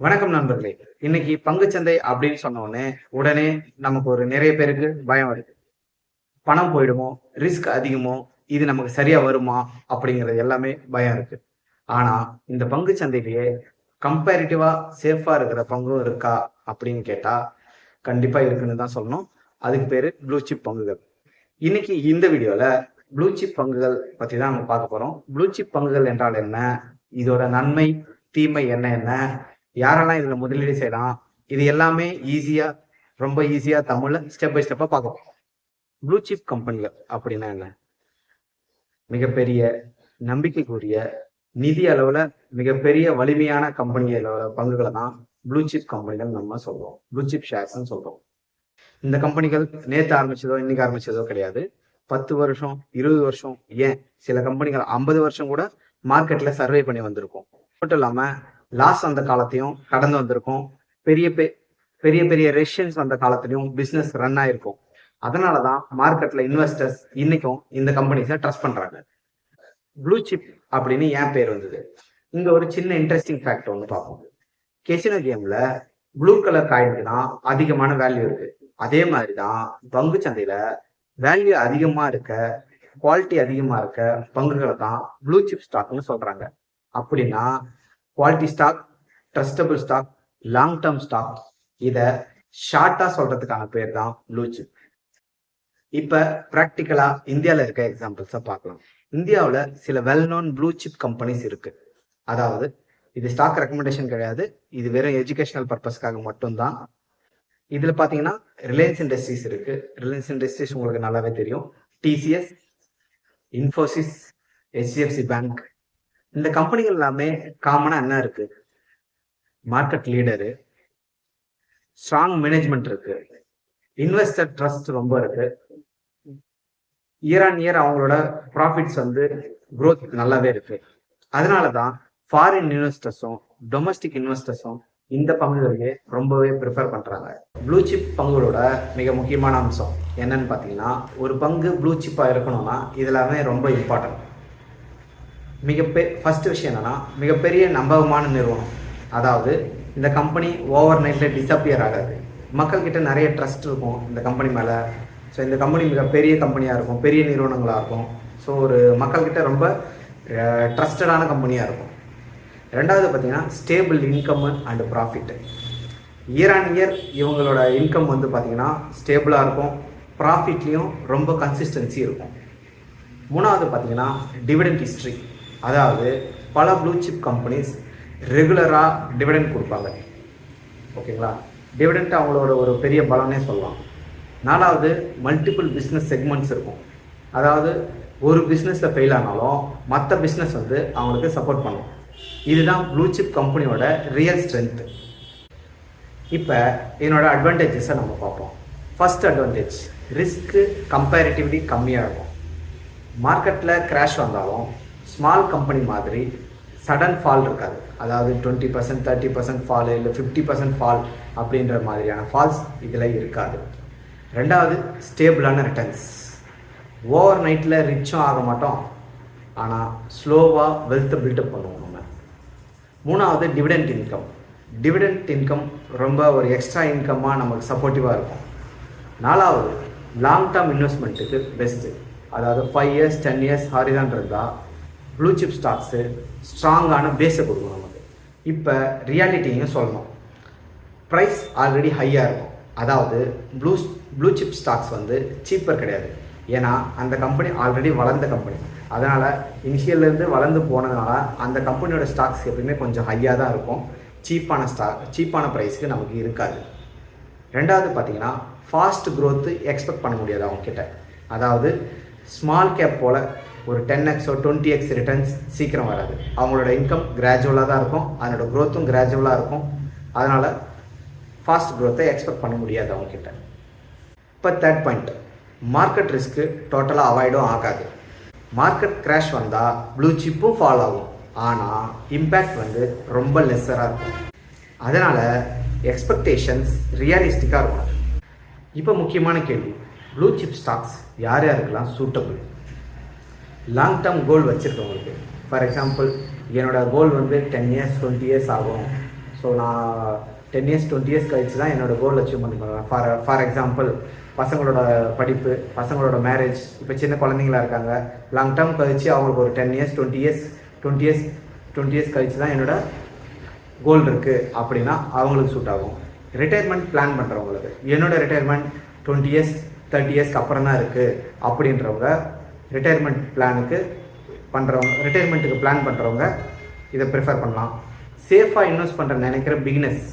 வணக்கம் நண்பர்களே. இன்னைக்கு பங்குச்சந்தை அப்படின்னு சொன்ன உடனே உடனே நமக்கு ஒரு நிறைய பேருக்கு பயம் வருது. பணம் போயிடுமோ? ரிஸ்க் அதிகமோ? இது நமக்கு சரியா வருமா? அப்படிங்கிறது எல்லாமே பயம் இருக்கு. ஆனா இந்த பங்கு சந்தையிலேயே கம்பேரிட்டிவா சேஃபா இருக்கிற பங்கும் இருக்கா அப்படின்னு கேட்டா கண்டிப்பா இருக்குன்னு தான் சொல்லணும். அதுக்கு பேரு ப்ளூ சிப் பங்குகள். இன்னைக்கு இந்த வீடியோல ப்ளூ சிப் பங்குகள் பத்தி தான் நம்ம பார்க்க போறோம். ப்ளூ சிப் பங்குகள் என்றால் என்ன? இதோட நன்மை தீமை என்ன என்ன? யாரெல்லாம் இதுல முதலீடு செய்யலாம்? இது எல்லாமே ஈஸியா ரொம்ப ஈஸியா தமிழ்ல ஸ்டெப் பை ஸ்டெப்பா பார்க்க ப்ளூ சிப் கம்பெனிகள் அப்படின்னா என்ன? மிகப்பெரிய நம்பிக்கைக்குரிய நிதி அளவுல மிகப்பெரிய வலிமையான கம்பெனிகளோட பங்குகளை தான் ப்ளூ சிப் கம்பெனிகள் நம்ம சொல்றோம். ப்ளூ சிப் ஷேர்ஸ்னு சொல்றோம். இந்த கம்பெனிகள் நேத்து ஆரம்பிச்சதோ இன்னைக்கு ஆரம்பிச்சதோ கிடையாது. பத்து வருஷம் இருபது வருஷம் ஏன்? சில கம்பெனிகள் ஐம்பது வருஷம் கூட மார்க்கெட்ல சர்வே பண்ணி வந்திருக்கும். மட்டும் இல்லாம லாஸ் வந்த காலத்தையும் கடந்து வந்திருக்கும். பெரிய பெ- பெரிய பெரிய ரெஷன்ஸ் வந்த காலத்திலையும் பிஸ்னஸ் ரன் ஆயிருக்கும். அதனாலதான் மார்க்கெட்ல இன்வெஸ்டர்ஸ் இன்னைக்கும் இந்த கம்பெனிஸை ட்ரஸ்ட் பண்றாங்க. ப்ளூ சிப் அப்படின்னு ஏன் பேர் வந்தது. இங்க ஒரு சின்ன இன்ட்ரெஸ்டிங் ஃபேக்ட் ஒன்று பார்ப்போம். கெசினோ கேம்ல ப்ளூ கலர் காயினுக்கு தான் அதிகமான வேல்யூ இருக்கு. அதே மாதிரி தான் பங்கு சந்தையில வேல்யூ அதிகமா இருக்க குவாலிட்டி அதிகமா இருக்க பங்குகளை தான் ப்ளூ சிப் ஸ்டாக்னு சொல்றாங்க. அப்படின்னா quality stock trustable stock long term stock இதை ஷார்ட்டாக சொல்றதுக்கான பேர் தான் ப்ளூ சிப் இப்போ ப்ராக்டிக்கலாக இந்தியாவில் இருக்க எக்ஸாம்பிள்ஸை பார்க்கலாம். இந்தியாவில் சில well known blue chip companies இருக்கு. அதாவது இது ஸ்டாக் ரெக்கமெண்டேஷன் கிடையாது. இது வெறும் எஜுகேஷனல் பர்பஸ்க்காக மட்டும்தான். இதில் பார்த்தீங்கன்னா ரிலையன்ஸ் இண்டஸ்ட்ரீஸ் இருக்கு. ரிலையன்ஸ் இண்டஸ்ட்ரீஸ் உங்களுக்கு நல்லாவே தெரியும். டிசிஎஸ் இன்ஃபோசிஸ் ஹெச்டிஎஃப்சி பேங்க் இந்த கம்பெனிகள் எல்லாமே காமனா என்ன இருக்கு? மார்க்கெட் லீடரு ஸ்ட்ராங் மேனேஜ்மெண்ட் இருக்கு. இன்வெஸ்டர் ட்ரஸ்ட் ரொம்ப இருக்கு. இயர் ஆன் இயர் அவங்களோட ப்ராஃபிட்ஸ் வந்து க்ரோத் நல்லாவே இருக்கு. அதனால தான் ஃபாரின் இன்வெஸ்டர்ஸும் டொமஸ்டிக் இன்வெஸ்டர்ஸும் இந்த பங்குகளையே ரொம்பவே ப்ரிஃபர் பண்றாங்க. ப்ளூ சிப் பங்குகளோட மிக முக்கியமான அம்சம் என்னன்னு பார்த்தீங்கன்னா ஒரு பங்கு ப்ளூ சிப்பாக இருக்கணும்னா இதெல்லாமே ரொம்ப இம்பார்ட்டன்ட் மிகப்பெ ஃபஸ்ட்டு விஷயம் என்னென்னா மிகப்பெரிய நம்பகமான நிறுவனம். அதாவது இந்த கம்பெனி ஓவர் நைட்டில் டிஸப்பியர் ஆகாது. மக்கள்கிட்ட நிறைய ட்ரஸ்ட் இருக்கும் இந்த கம்பெனி மேலே. ஸோ இந்த கம்பெனி மிக பெரிய கம்பெனியாக இருக்கும் பெரிய நிறுவனங்களாக இருக்கும். ஸோ ஒரு மக்கள்கிட்ட ரொம்ப ட்ரஸ்டடான கம்பெனியாக இருக்கும். ரெண்டாவது பார்த்திங்கன்னா stable income and profit year on year இவங்களோட இன்கம் வந்து பார்த்தீங்கன்னா ஸ்டேபிளாக இருக்கும். ப்ராஃபிட்லேயும் ரொம்ப கன்சிஸ்டன்சி இருக்கும். மூணாவது பார்த்தீங்கன்னா டிவிடெண்ட் ஹிஸ்ட்ரி அதாவது பல ப்ளூ சிப் கம்பெனிஸ் ரெகுலராக டிவிடெண்ட் கொடுப்பாங்க. ஓகேங்களா? டிவிடெண்ட் அவங்களோட ஒரு பெரிய பலனே சொல்லலாம். நாலாவது மல்டிபிள் பிஸ்னஸ் செக்மெண்ட்ஸ் இருக்கும். அதாவது ஒரு பிஸ்னஸில் ஃபெயில் ஆனாலும் மற்ற பிஸ்னஸ் வந்து அவங்களுக்கு சப்போர்ட் பண்ணும். இதுதான் ப்ளூ சிப் கம்பெனியோட ரியல் ஸ்ட்ரென்த்து இப்போ என்னோட அட்வான்டேஜஸை நம்ம பார்ப்போம். ஃபஸ்ட் அட்வான்டேஜ் ரிஸ்க்கு கம்பேரிட்டிவ்லி கம்மியாக இருக்கும். மார்க்கெட்டில் கிராஷ் வந்தாலும் ஸ்மால் கம்பெனி மாதிரி சடன் ஃபால் இருக்காது. அதாவது twenty percent thirty percent fall இல்லை ஃபிஃப்டி பர்சன்ட் ஃபால் அப்படின்ற மாதிரியான ஃபால்ஸ் இதில் இருக்காது. ரெண்டாவது ஸ்டேபிளான ரிட்டர்ன்ஸ் ஓவர் நைட்டில் ரிச்சும் ஆக மாட்டோம். ஆனால் ஸ்லோவாக வெல்த்தை பில்டப் பண்ணுவோம் நம்ம. மூணாவது டிவிடெண்ட் இன்கம் டிவிடெண்ட் இன்கம் ரொம்ப ஒரு எக்ஸ்ட்ரா இன்கம்மாக நமக்கு சப்போர்ட்டிவாக இருக்கும். நாலாவது லாங் டேர்ம் இன்வெஸ்ட்மெண்ட்டுக்கு பெஸ்ட்டு அதாவது ஃபைவ் இயர்ஸ் டென் இயர்ஸ் ஹாரிதான் இருந்தால் ப்ளூ சிப் ஸ்டாக்ஸு ஸ்ட்ராங்கான பேஸை கொடுக்கும் நமக்கு. இப்போ ரியாலிட்டியும் சொல்லணும். ப்ரைஸ் ஆல்ரெடி ஹையாக இருக்கும். அதாவது ப்ளூ ப்ளூ சிப் ஸ்டாக்ஸ் வந்து சீப்பர் கிடையாது. ஏன்னா அந்த கம்பெனி ஆல்ரெடி வளர்ந்த கம்பெனி அதனால் இனிஷியல்லேருந்து வளர்ந்து போனதுனால அந்த கம்பெனியோட ஸ்டாக்ஸ் எப்பயுமே கொஞ்சம் ஹையாக தான் இருக்கும். சீப்பான ஸ்டாக் சீப்பான ப்ரைஸுக்கு நமக்கு இருக்காது. ரெண்டாவது பார்த்தீங்கன்னா ஃபாஸ்ட் க்ரோத்து எக்ஸ்பெக்ட் பண்ண முடியாது அவங்கக்கிட்ட அதாவது ஸ்மால் கேப் போல் ஒரு ten x or twenty x returns சீக்கிரம் வராது. அவங்களோட இன்கம் கிராஜுவலாக தான் இருக்கும். அதனோட க்ரோத்தும் கிராஜுவலாக இருக்கும். அதனால் ஃபாஸ்ட் க்ரோத்தை எக்ஸ்பெக்ட் பண்ண முடியாது அவங்கக்கிட்ட இப்போ தேர்ட் பாயிண்ட் மார்க்கெட் ரிஸ்க்கு டோட்டலாக அவாய்டும் ஆகாது. மார்க்கெட் கிராஷ் வந்தால் ப்ளூ சிப்பும் ஃபால் ஆகும். ஆனால் இம்பேக்ட் வந்து ரொம்ப லெஸ்ஸராக இருக்கும். அதனால் எக்ஸ்பெக்டேஷன்ஸ் ரியலிஸ்டிக்காக இருக்கும் இப்போ முக்கியமான கேள்வி. ப்ளூ சிப் ஸ்டாக்ஸ் யார் யாருக்கெல்லாம் சூட்டபிள் லாங் டேர்ம் கோல் வச்சுருக்கவங்களுக்கு. ஃபார் எக்ஸாம்பிள் என்னோட கோல் வந்து டென் இயர்ஸ் டுவெண்ட்டி இயர்ஸ் ஆகும். ஸோ நான் டென் இயர்ஸ் டுவெண்ட்டி இயர்ஸ் கழிச்சு தான் என்னோடய கோல் அச்சீவ் பண்ணி பண்ணுவேன் ஃபார் ஃபார் எக்ஸாம்பிள் பசங்களோட படிப்பு பசங்களோட மேரேஜ் இப்போ சின்ன குழந்தைங்களா இருக்காங்க. லாங் டேர்ம் கழிச்சு அவங்களுக்கு ஒரு ten years twenty years twenty years twenty years கழிச்சு தான் என்னோட கோல் இருக்குது அப்படின்னா அவங்களுக்கு சூட் ஆகும். ரிட்டையர்மெண்ட் பிளான் பண்ணுறவங்களுக்கு என்னோடய ரிட்டையர்மெண்ட் டுவெண்ட்டி இயர்ஸ் தேர்ட்டி இயர்ஸ்க்கு அப்புறம் தான் இருக்குது அப்படின்றவங்க ரிட்டையர்மெண்ட் பிளானுக்கு பண்ணுறவங்க ரிட்டையர்மெண்ட்டுக்கு பிளான் பண்ணுறவங்க இதை ப்ரிஃபர் பண்ணலாம். சேஃபாக இன்வெஸ்ட் பண்ணுற நினைக்கிற பிகினஸ்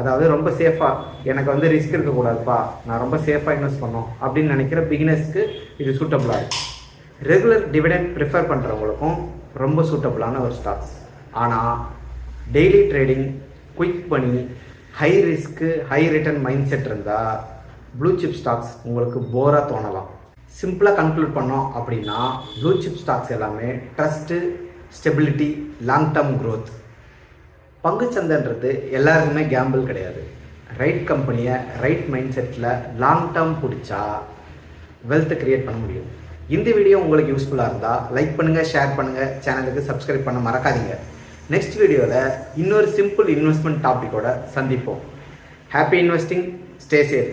அதாவது ரொம்ப சேஃபாக எனக்கு வந்து ரிஸ்க் இருக்கக்கூடாதுப்பா நான் ரொம்ப சேஃபாக இன்வெஸ்ட் பண்ணோம் அப்படின்னு நினைக்கிற பிகினஸ்க்கு இது சூட்டபுளாக இருக்கும். ரெகுலர் டிவிடெண்ட் ப்ரிஃபர் பண்ணுறவங்களுக்கும் ரொம்ப சூட்டபுளான ஒரு ஸ்டாக்ஸ் ஆனால் டெய்லி ட்ரேடிங் குயிக் பண்ணி high risk high return mind set இருந்தால் ப்ளூ சிப் ஸ்டாக்ஸ் உங்களுக்கு போராக தோணலாம். சிம்பிளாக கன்க்ளூட் பண்ணோம் அப்படின்னா ப்ளூ சிப் ஸ்டாக்ஸ் எல்லாமே trust stability long term growth பங்குச்சந்தைன்றது எல்லாருக்குமே கேம்பிள் கிடையாது. ரைட் கம்பெனியை ரைட் மைண்ட் செட்டில் லாங் டேர்ம் பிடிச்சா வெல்த்தை கிரியேட் பண்ண முடியும். இந்த வீடியோ உங்களுக்கு யூஸ்ஃபுல்லாக இருந்தால் லைக் பண்ணுங்கள் ஷேர் பண்ணுங்கள் சேனலுக்கு சப்ஸ்கிரைப் பண்ண மறக்காதீங்க. நெக்ஸ்ட் வீடியோவில் இன்னொரு சிம்பிள் இன்வெஸ்ட்மெண்ட் டாப்பிக்கோட சந்திப்போம். Happy investing stay safe